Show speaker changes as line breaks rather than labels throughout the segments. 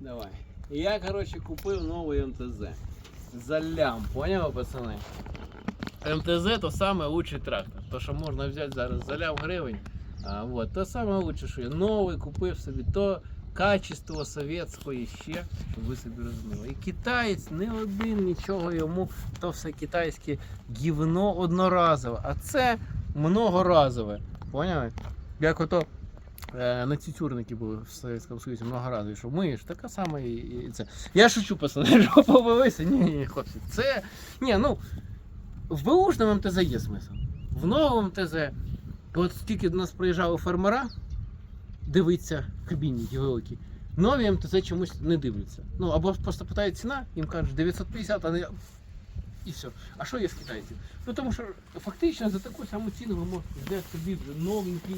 Давай. Я, короче, купив новий МТЗ. За лям, поняли, пацани? МТЗ то саме лучший трактор. То, що можна взяти зараз за лям гривень. А, вот, то саме лучше, що я новий купив собі, то качество совєтської ще, щоб ви собі розуміли. І китаєць не один, нічого йому, то все китайське гівно одноразове, а це многоразове. Поняли? Як ото е, на цюцюрники були в Совєтському Союзі многоразові, що миєш, така сама і, і це. Я шучу, пацани, що повелися. Ні, ні, хлопці, це. Ні, ну, в беушному МТЗ є смисл. В новому МТЗ, от тільки до нас приїжджали фермера, дивиться кабіні ті великі. Нові МТЗ чомусь не дивляться. Ну, або просто питає ціна, їм кажуть 950, а не. І все. А що є з китайців? Ну тому що фактично за таку саму ціну ви можете взяти собі вже новенький.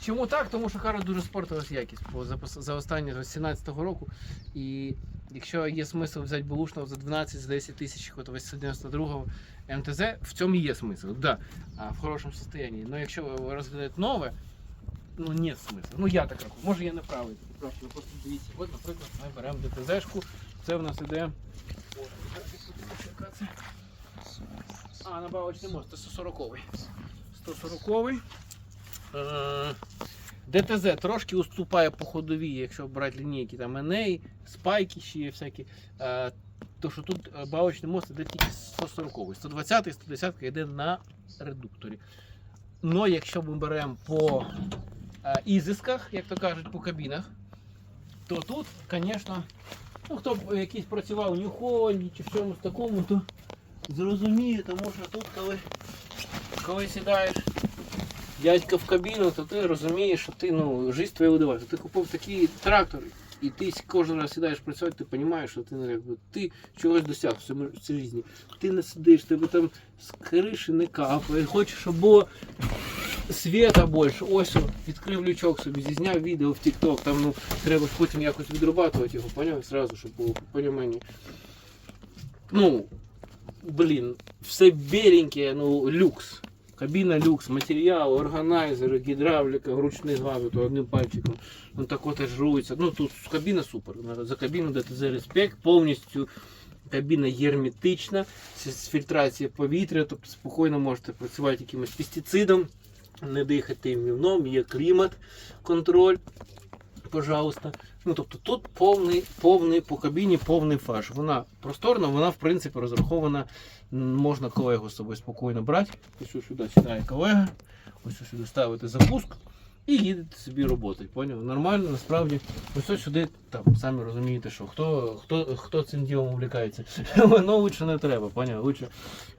Чому так? Тому що кажуть, дуже спортилась якість за, останні з 17-го року. І якщо є смисл взяти Булушного за 12 за 10 тисяч, от ось 92-го МТЗ, в цьому є смисл, да, в хорошому стані. Но якщо ви розглядаєте нове, ну нет смисла. Ну я так рахую. Може я не правий. Просто, просто дивіться. От, наприклад, ми беремо ДТЗ-шку. Це в нас іде. А, набавочний мост, це 140-й. 140-й. Е, ДТЗ трошки уступає по ходовій, якщо брати лінійки, там Еней, спайки ще є всякі. Е, То що тут е, бавочний мост іде тільки 140-й. 120-й, 110 йде на редукторі. Но якщо ми беремо по ізисках, як то кажуть, по кабінах, то тут, звісно, ну хто б якийсь працював у Нью-Холланді чи в чомусь такому, то зрозуміє, тому що тут, коли, коли сідаєш дядька в кабіну, то ти розумієш, що ти ну, життя твоя видаває. Ти купив такий трактор, і ти кожен раз сідаєш працювати, ти розумієш, що ти, ну, якби, ти чогось досяг в цій житті. Ти не сидиш, тебе там з криші не капає, хочеш, щоб було світа більше. Ось відкрив лючок собі, зізняв відео в TikTok, там ну, треба потім якось відрабатувати його, поняв? Зразу, щоб було понімання. Ну, блін, все біленьке, ну, люкс. Кабіна люкс, матеріал, органайзери, гідравліка, ручний то одним пальчиком. Ну так от аж. Ну тут кабіна супер. За кабіну ДТЗ респект, повністю кабіна герметична, з фільтрацією повітря, тобто спокійно можете працювати якимось пестицидом, не дихати мівном, є клімат, контроль. Пожалуйста. Ну, тобто тут повний, повний по кабіні повний фарш. Вона просторна, вона в принципі розрахована. Можна колегу з собою спокійно брати. Ось сюди сідає колега, ось сюди ставити запуск і їдете собі роботи. Поняв? Нормально, насправді. Ось сюди, там, самі розумієте, що хто, хто, хто цим ділом увлікається. Воно лучше не треба, поняв? Лучше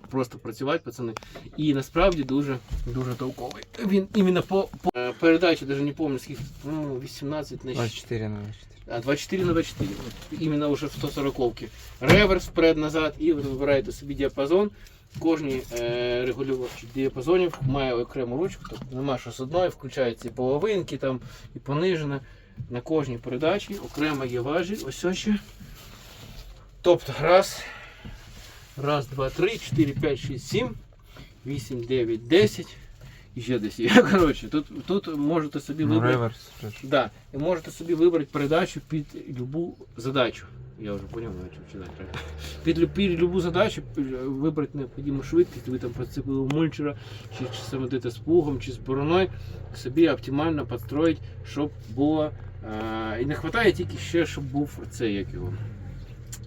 просто працювати, пацани. І насправді дуже дуже толковий. Він іменно по, по е, передачі, навіть не пам'ятаю, скільки, ну, 18 на
24 на 24.
а 24 на 24. От, іменно вже в 140 ки Реверс вперед-назад, і ви вибираєте собі діапазон. Кожній е, регулювач діапазонів має окрему ручку, тобто нема що з одної, включаються і половинки там, і понижена. На кожній передачі окремо є важіль. Ось ось ще. Тобто раз, раз, два, три, чотири, п'ять, шість, сім, вісім, дев'ять, десять. І ще десь є. Коротше, тут, тут можете собі
Ну,
вибрати.
реверс.
Да, і можете собі вибрати передачу під любу задачу. Я вже поняв, читати треба. Під, під любу задачу е, вибрати необхідну швидкість, ви там прицепили мульчера, чи, чи самодите з плугом, чи з бороною, собі оптимально підстроїть, щоб було. А, і не вистачає тільки ще, щоб був цей, як його.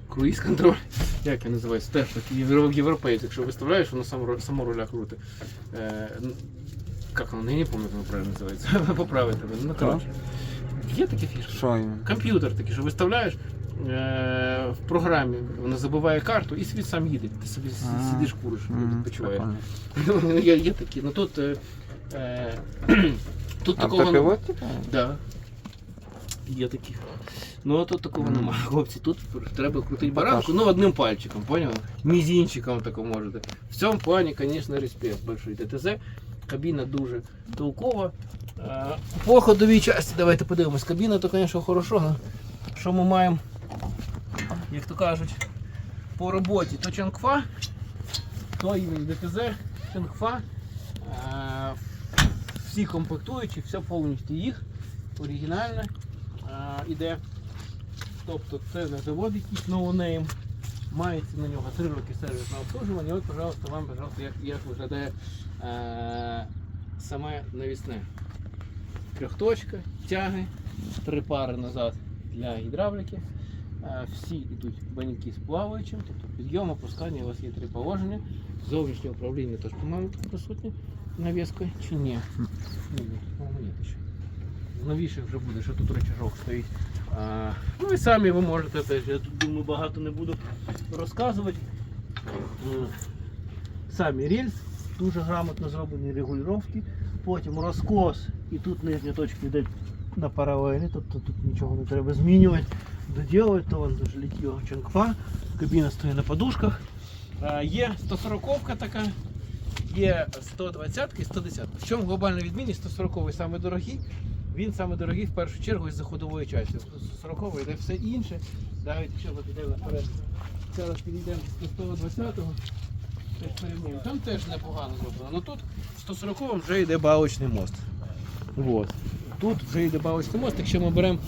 Круїз контроль, як він називається, теж такий євро- якщо виставляєш, воно само, само руля крути. Е, н- я не пам'ятаю, як воно правильно називається. Поправити мене. Ну, коротше. Є такі фішки.
Що?
Комп'ютер такий, що виставляєш е, в програмі, вона забуває карту і світ сам їде. Ти собі с-
А,
сидиш куриш,
Мгм,
відпочиваєш.
прикольно.
є, є такі. Ну тут, е, е, тут такого
Автопілот, типа?
Да. Є такі. Ну а тут такого
Мгм.
немає. Хлопці, тут треба крутити баранку, ну одним пальчиком, поняв? Мізінчиком тако можете. В цьому плані, звісно, респект большой ДТЗ. Кабіна дуже толкова. Е, По ходовій часті, давайте подивимось. Кабіна, то, звісно, хорошо, що ми маємо, як то кажуть, по роботі, то Чангфа, то іменно ДТЗ, Чангфа. Е, Всі комплектуючі, все повністю їх. оригінальна а, іде. Тобто це не завод якийсь ноунейм. Мається на нього 3 роки сервісного обслуживання. От, пожалуйста, вам, пожалуйста, як, як виглядає е, саме навісне. Трьохточка, тяги, три пари назад для гідравліки. Е, Всі йдуть баньки з плаваючим, тобто підйом, опускання, у вас є три положення. Зовнішнє управління теж, по-моєму, присутнє навіскою чи ні? Ще. Новіше вже буде, що тут рычажок стоїть. А, ну і самі ви можете теж, я тут думаю, багато не буду розказувати. Самі рельс, дуже грамотно зроблені регулювання, потім розкос і тут нижня точка йде на паралелі, тобто тут нічого не треба змінювати, доділувати, то вон дуже літнього чанкфа, кабіна стоїть на подушках. А, є 140-ка така, є 120 і 110. В чому глобальна відмінність? 140 саме дорогий, він саме дорогий в першу чергу із заходової частини. 40 йде все інше. Навіть якщо ми підемо наперед, зараз підійдемо до 120-го. Теж. Там теж непогано зроблено. Ну тут в 140 вже йде балочний мост. Вот. Тут вже йде балочний мост. Якщо ми беремо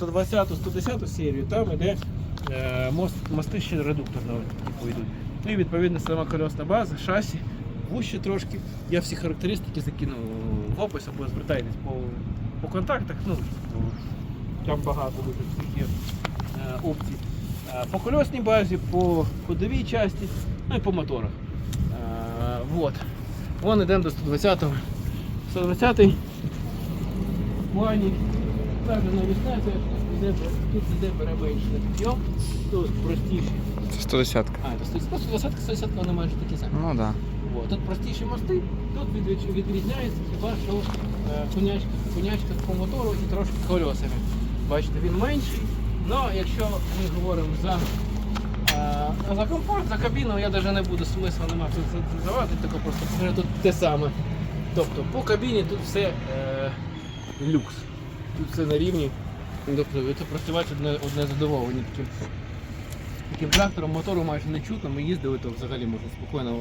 120-110 серію, там йде е, мост, мости ще редукторного типу йдуть. Ну і відповідно сама кольосна база, шасі, вуще трошки. Я всі характеристики закину в опис або звертайтесь по, по контактах. Ну, там багато дуже всіх є е, опцій. Е, По кольосній базі, по ходовій часті, ну і по моторах. Вот. Вон йдемо до 120-го. 120-й в плані також навісна, це тут йде переменшений підйом, тут простіший.
110.
А, то 120 110 вони майже такі самі.
Ну да.
От. Тут простіші мости, тут від- відрізняється хіба що е, конячка, конячка по мотору і трошки колесами. Бачите, він менший. але якщо ми говоримо за, е, за комфорт, за кабіну, я навіть не буду смисла нема тут задавати, тільки просто тут те саме. Тобто по кабіні тут все е, люкс. Тут все на рівні. Тобто це працювати одне, одне задоволення таким таким трактором мотору майже не чутно. Ми їздили, то взагалі можна спокійно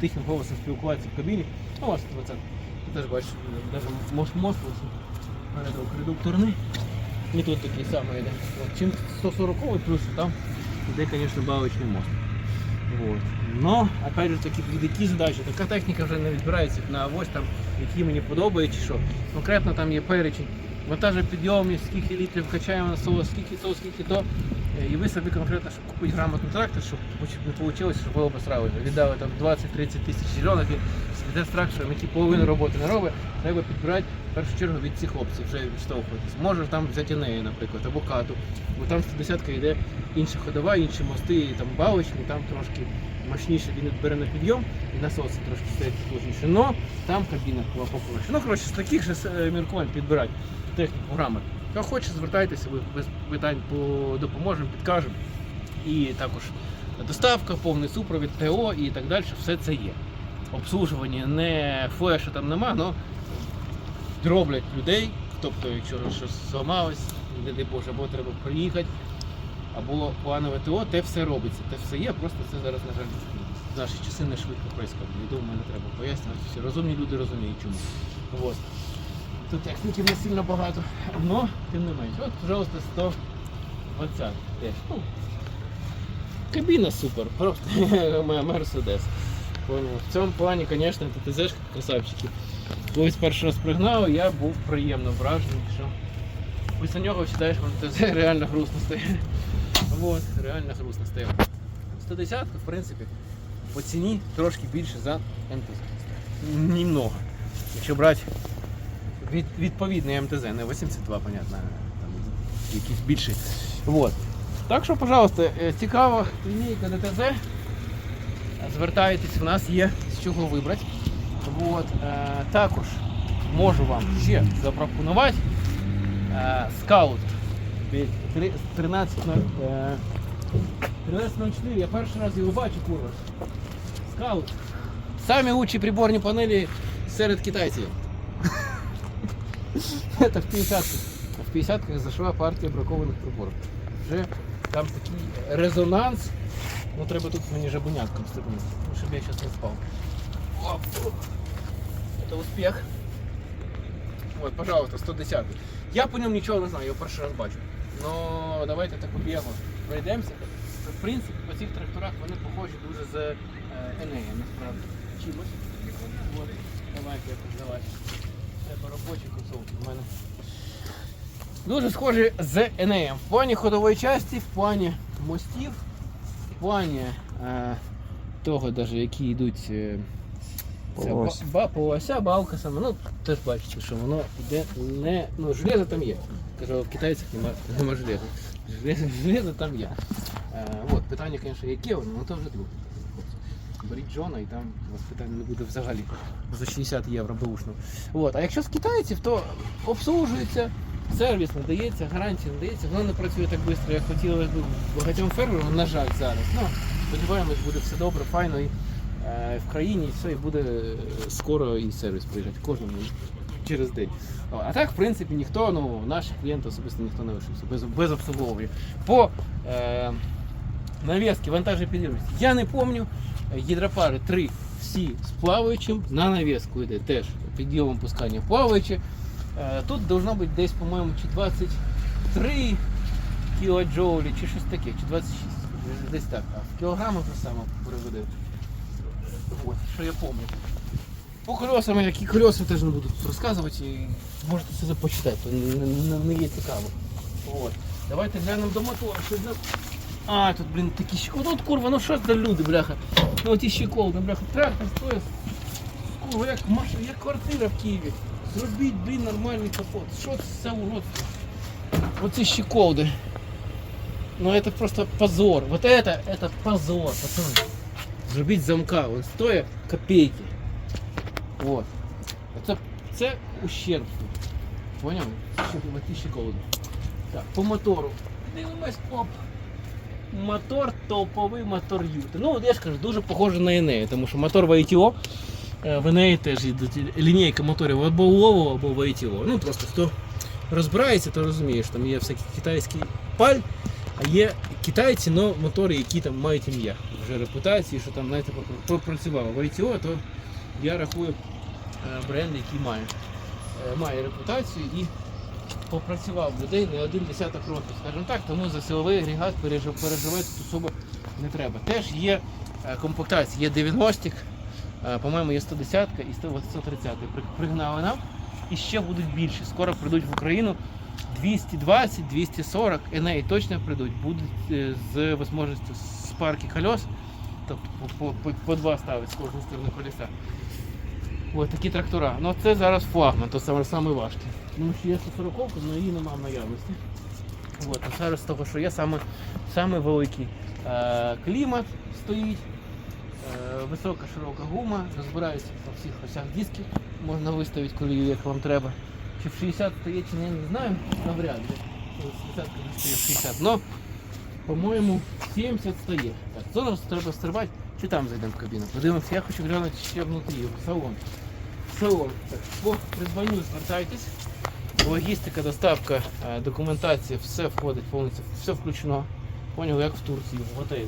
тихим голосом спілкуватися в кабіні. Ну, ось 20. Ти теж бачиш, навіть мост мост редукторний. І тут такий самий йде. Чим 140 плюс там йде, звісно, балочний мост. Вот. Но, опять же таки, під які задачі, така техніка вже не відбирається на авось там, які мені подобається, що. Конкретно там є перечень. Вантажопідйомність, скільки літрів качаємо на соло, скільки то, скільки то. Е, І ви собі конкретно, щоб купити грамотний трактор, щоб не вийшло, щоб було правильно. Віддали там 20-30 тисяч зелених, і йде з трактором, який половину роботи не робить, треба підбирати в першу чергу від цих опцій, вже відштовхуватись. Можеш там взяти неї, наприклад, або кату, бо там 110 йде інша ходова, інші мости, і там балочні, там трошки мощніше він бере на підйом, і насоси трошки стоять сложніше. Но там кабіна була попроще. Ну, коротше, з таких же е, міркувань підбирати техніку грамотно. Хто хоче, звертайтеся, ви без питань по- допоможемо, підкажемо. І також доставка, повний супровід, ТО і так далі, все це є. Обслужування не флешу там нема, але дроблять людей. Тобто, якщо щось зламалось, не дай Боже, або треба приїхати, або планове ТО, те все робиться, те все є, просто це зараз, на жаль, в наші часи не швидко проїскати. І думаю, не треба пояснювати. Всі розумні люди розуміють чому. От. Тут техніки не сильно багато, але тим не менше. От, пожалуйста, 120 теж. Ну, кабіна супер, просто моя Мерседес. В цьому плані, звісно, ТТЗ красавчики. Колись перший раз пригнав, я був приємно вражений, що після нього вважаєш, що ТТЗ реально грустно стає. Вот, реально грустно стає. 110 в принципі, по ціні трошки більше за МТЗ. Німного. Якщо брати від, відповідний МТЗ, не 82, понятно, там якийсь більший. Вот. Так що, пожалуйста, е, цікава лінійка ДТЗ. Звертайтесь, в нас є з чого вибрати. Вот. Е, також можу вам ще запропонувати е, скаут Три- три- 13 е, 1304, я перший раз його бачу, курва. Скаут. Самі лучші приборні панелі серед китайців. Это в 50 В 50 зайшла партія бракованих приборів. Вже там такий резонанс. Ну треба тут мені жабунятком стрибнути, ну, щоб я зараз не спав. Это успех. Вот, пожалуйста, 110. Я по ньому нічого не знаю, я перший раз бачу. Ну давайте так об'ємо пройдемося. В принципі, по цих тракторах вони похожі дуже з е, Енеєм, насправді. Чимось. От. Давайте якось давайте. Треба робочі консолки в мене. Дуже схожі з Енеєм. В плані ходової часті, в плані мостів, в плані е, того, даже, які йдуть. Е, це
Полось.
ба, полося, балка саме. Ну, теж бачите, що воно йде не. Ну, железо там є. Кажу, в китайцях нема, нема железа. Железо, железо там є. Е, от, питання, звісно, яке воно, ну то вже друге. Беріть Джона і там у вас питання не буде взагалі за 60 євро бушно. От. А якщо з китайців, то обслужується, сервіс надається, гарантія надається, воно не працює так швидко, як хотілося б багатьом фермерам, на жаль, зараз. Ну, сподіваємось, буде все добре, файно і в країні, і все, і буде е, скоро і сервіс приїжджати кожному через день. А так, в принципі, ніхто, ну, наші клієнти особисто ніхто не лишився без, без обслуговування. По е, нав'язки вантажопідйомності. Я не пам'ятаю, гідропари 3 всі з плаваючим, на нав'язку йде теж підйомом пускання плаваючи. Е, Тут должно бути десь, по-моєму, чи 23 кілоджоулі, чи щось таке, чи 26. Десь так. А в кілограмах саме переведе. От, що я пам'ятаю. По колесам, які колеса теж не буду тут розказувати, і можете це почитати, то не, не, не є цікаво. От. Давайте глянемо до мотора. Що для... А, тут, блін, такі ще. От, от курва, ну що ж за люди, бляха. Ну от і щеколди, бляха. Трактор стоїть. Курва, як, маш... як квартира в Києві. Зробіть, блін, нормальний капот. Що це за уродство? Оці щеколди. Ну это просто позор. Вот это, это позор, пацаны. Зробіть замка, він стоїть копейки. Вот. Це, це ущербство. Поняв? Ті щеколди. Так, по мотору. Дивимось, оп. Мотор топовий мотор Юти. Ну, от я ж кажу, дуже похоже на Енею, тому що мотор VTO. е, В Енеї теж йдуть лінійка моторів або Лово, або VTO. Ну просто хто розбирається, то розуміє, що там є всякі китайські паль, а є китайці, але мотори, які там мають ім'я. Вже репутації, що там, знаєте, пропрацював. VTO, то я рахую е, бренд, який має. Е, Має репутацію і попрацював людей не один десяток років, скажімо так, тому за силовий агрегат переживати тут особо не треба. Теж є е, комплектація, є 90 е, по-моєму, є 110 і 130 При- Пригнали нам і ще будуть більше. Скоро прийдуть в Україну 220, 240, Енеї точно прийдуть, будуть е, з можливістю з парки колес, тобто по, по, по, два ставить з кожної сторони колеса. Ось такі трактора. Ну це зараз флагман, то саме, важке. Тому що є 140, але її немає в наявності. От, а зараз з того, що є саме, саме великий е, клімат стоїть, е, висока широка гума, розбираються по всіх осях дисків, можна виставити колію, як вам треба. Чи в 60 стоїть, чи не знаю, навряд ли. 60 стоїть в 60. Но, по-моєму, 70 стає. Так, зараз треба стрибати, чи там зайдемо в кабіну. Подивимося, я хочу глянути ще внутрі, в салон. Салон. Так, по придбанню звертайтесь. Логістика, доставка, е, документація, все входить повністю, все включено. Понял, як в Турції, в готелі.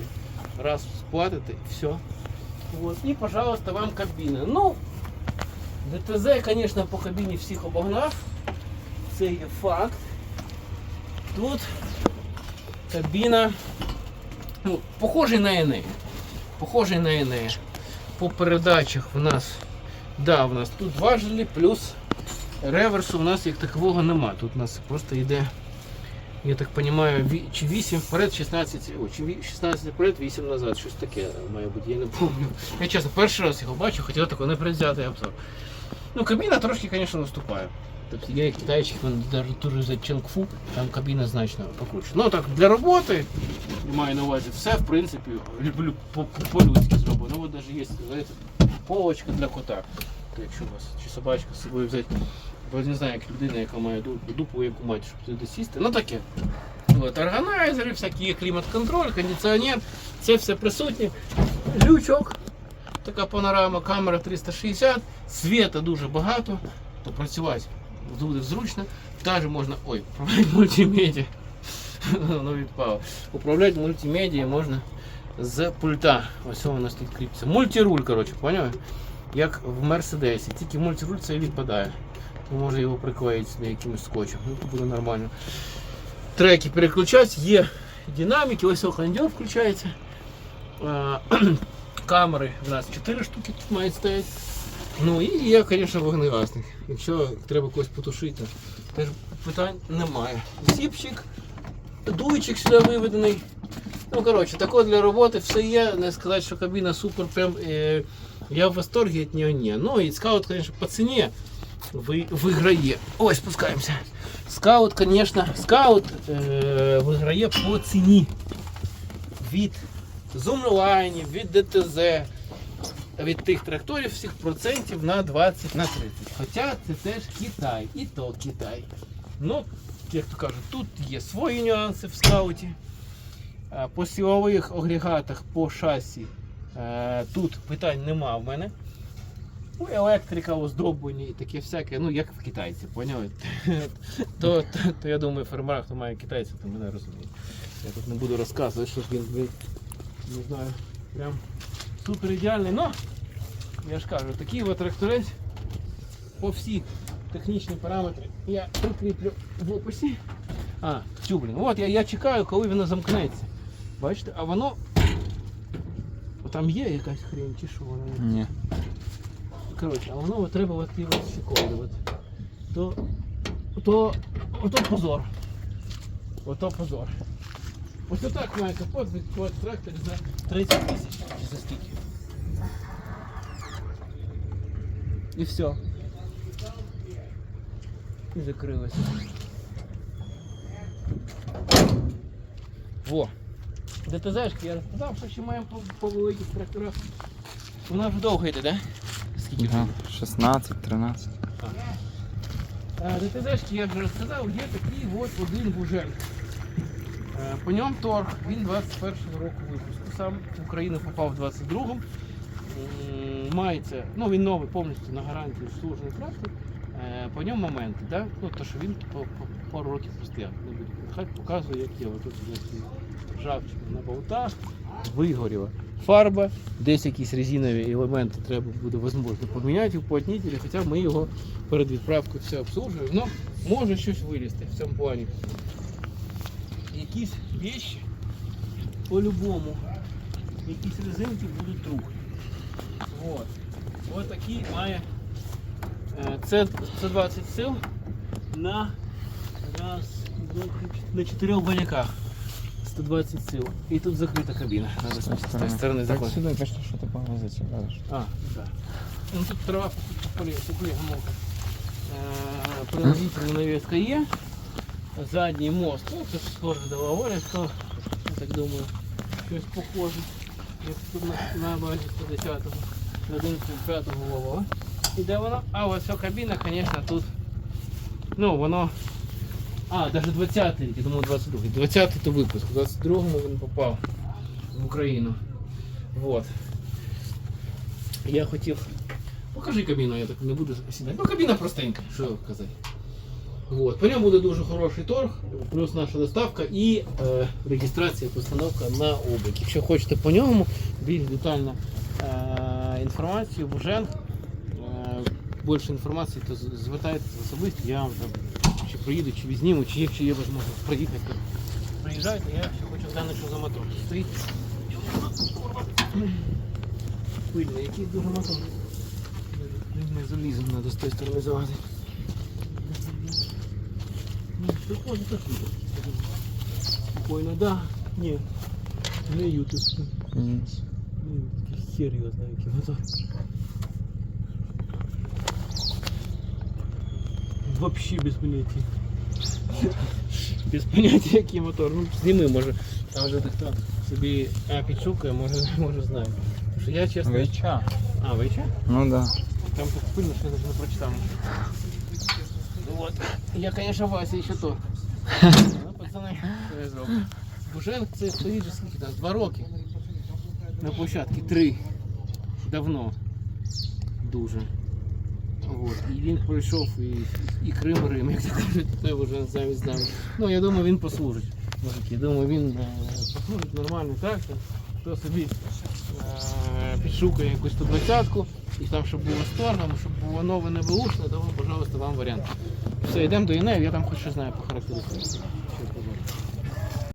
Раз сплатите, все. Вот. І, пожалуйста, вам кабіна. Ну, ДТЗ, звісно, по кабіні всіх обогнав. Це є факт. Тут кабіна ну, похожий на Енею. Похожий на Енею. По передачах в нас, да, в нас тут важелі, плюс реверсу у нас як такового нема. Тут у нас просто йде, я так розумію, чи 8 вперед, 16, о, чи 16 вперед, 8 назад. Щось таке має бути, я не пам'ятаю. Я чесно, перший раз його бачу, хотів такий непредвзятий обзор. Ну, кабіна трошки, звісно, наступає. Тобто є китайчик, він дуже за Ченгфу, там кабіна значно покруче. Ну так, для роботи, маю на увазі, все, в принципі, люблю по- по- по-людськи зроблено. Ну, от навіть є, знаєте, полочка для кота. Якщо у вас чи собачка з собою взяти, бо не знаю, як людина, яка має дупу, яку мати, щоб туди сісти. Ну таке. От, органайзери, всякі клімат-контроль, кондиціонер, це все присутнє. Лючок, така панорама, камера 360, світа дуже багато, то працювати буде зручно. Також можна. Ой, управляти мультимедіа. Воно відпало. Управляти мультимедіа можна з пульта. Ось у нас тут кріпиться. Мультируль, коротше, поняли? Як в Мерседесі. Тільки мультируль це відпадає. то може його приклеїти сюди якимось скотчем. Ну, то буде нормально. Треки переключать, є динаміки, ось охландер включається. Камери в нас 4 штуки тут мають стояти. Ну і є, звісно, вогнегасник. Якщо треба когось потушити, теж питань немає. Зіпчик, дуйчик сюди виведений. Ну, коротше, тако для роботи все є. Не сказати, що кабіна супер, прям е, я в восторгі від нього ні. Ну і скаут, звісно, по ціні ви, виграє. Ой, спускаємося. Скаут, звісно, скаут е, виграє по ціні. Від зумлайнів, від ДТЗ, від тих тракторів всіх процентів на 20 на 30. Хоча це теж Китай, і то Китай. Ну, як то кажуть, тут є свої нюанси в скауті. Е, По силових агрегатах по шасі е, тут питань нема в мене. Ну, електрика, оздоблення і таке всяке, ну як в китайці, поняли? то, то, то я думаю, фермер, хто має китайця, то мене розуміє. Я тут не буду розказувати, що він, блядь, не знаю, прям супер ідеальний. Но я ж кажу, такий от тракторець по всі технічні параметри я прикріплю в описі. А, цю, блін. От я, я чекаю, коли воно замкнеться. Бачите, а воно. Там є якась хрень, чи що воно?
Ні.
Коротше, а воно треба от секунди. То, то, ото позор. Ото позор. Ось отак має капот від трактор за 30 тисяч. Чи за скільки? І все. І закрилося. Во. ДТЗшки, я розказав, що ще маємо по, по великих тракторах. Вона вже довго йде, да? Скільки?
Да. 16, 13.
Е, ДТЗшки, я вже розказав, є такий от один бужель. Е, По ньому торг, він 21-го року випуску. Сам в Україну попав в 22-му. Мається, ну він новий повністю на гарантії служний трактор. Е, По ньому моменти, да? ну, то, що він пару років постояв. Хай показує, як є. Тут ржавчина на болтах, вигоріла фарба, десь якісь резинові елементи треба буде можливо поміняти, уплотнителі, хоча ми його перед відправкою все обслужуємо. Ну, може щось вилізти в цьому плані. Якісь вещи по-любому, якісь резинки будуть трухати. Вот. Ось такий має е, це 120 сил на раз, два, три, на чотирьох баняках. 120 сил. І тут закрита кабіна. Надо з сторони
Так
заходити.
сюди, бачиш, що ти бачиш.
А, да. Ну тут трава поколе, поколе гамовка. Принудительна навеска є. Задній мост. Ну, це ж схоже до то, я так думаю, щось похоже. Як тут на, на базі 110-го, 11-5-го Лавова. І де воно? А ось кабіна, звісно, тут. Ну, воно. А, навіть 20-й, я думаю, 22-й. 20-й то випуск. У 22-му він попав в Україну. Вот. Я хотів. Покажи кабіну, я так не буду сідати. Ну, кабіна простенька, що казати. Вот. По ньому буде дуже хороший торг, плюс наша доставка і е, реєстрація, постановка на облік. Якщо хочете по ньому більш детальну е, інформацію, бужен, е, більше інформації, то звертайтеся особисто, я вам там чи приїду, чи візніму, чи якщо є можливість приїхати, то приїжджайте, я ще хочу глянути, що за мотор. Стоїть. Пильно, який дуже мотор. Не, залізем, треба з тої сторони залазити. Ну, прикольно так їде. Спокійно, да. Ні. Не ютуб.
Ні.
Ну, такий хер його знає, який мотор. Вообще без поняття. Без поняття, який мотор. Ну, зніми, може. Там вже хто собі а, підшукає, може, може знає. Тому що я чесно.
Вича.
А, вича?
Ну да.
Там так пыльно, что я даже не прочитал. Вот. Я, конечно, Вася еще то. Ну, пацаны. Буженк це стоїть вже скільки там, два роки. На площадці, три. Давно. Дуже. Вот. І він пройшов і, і Крим, Рим, як кажуть, той вже замість з нами. Ну, я думаю, він послужить. Мужики. Думаю, він е, послужить нормально так. хто собі е, підшукує якусь 120-ку, і там, щоб було торгом, щоб було нове не вилучне, то, пожалуйста, вам варіант. Все, йдемо до Інею, я там хоч щось знаю по характеристикам.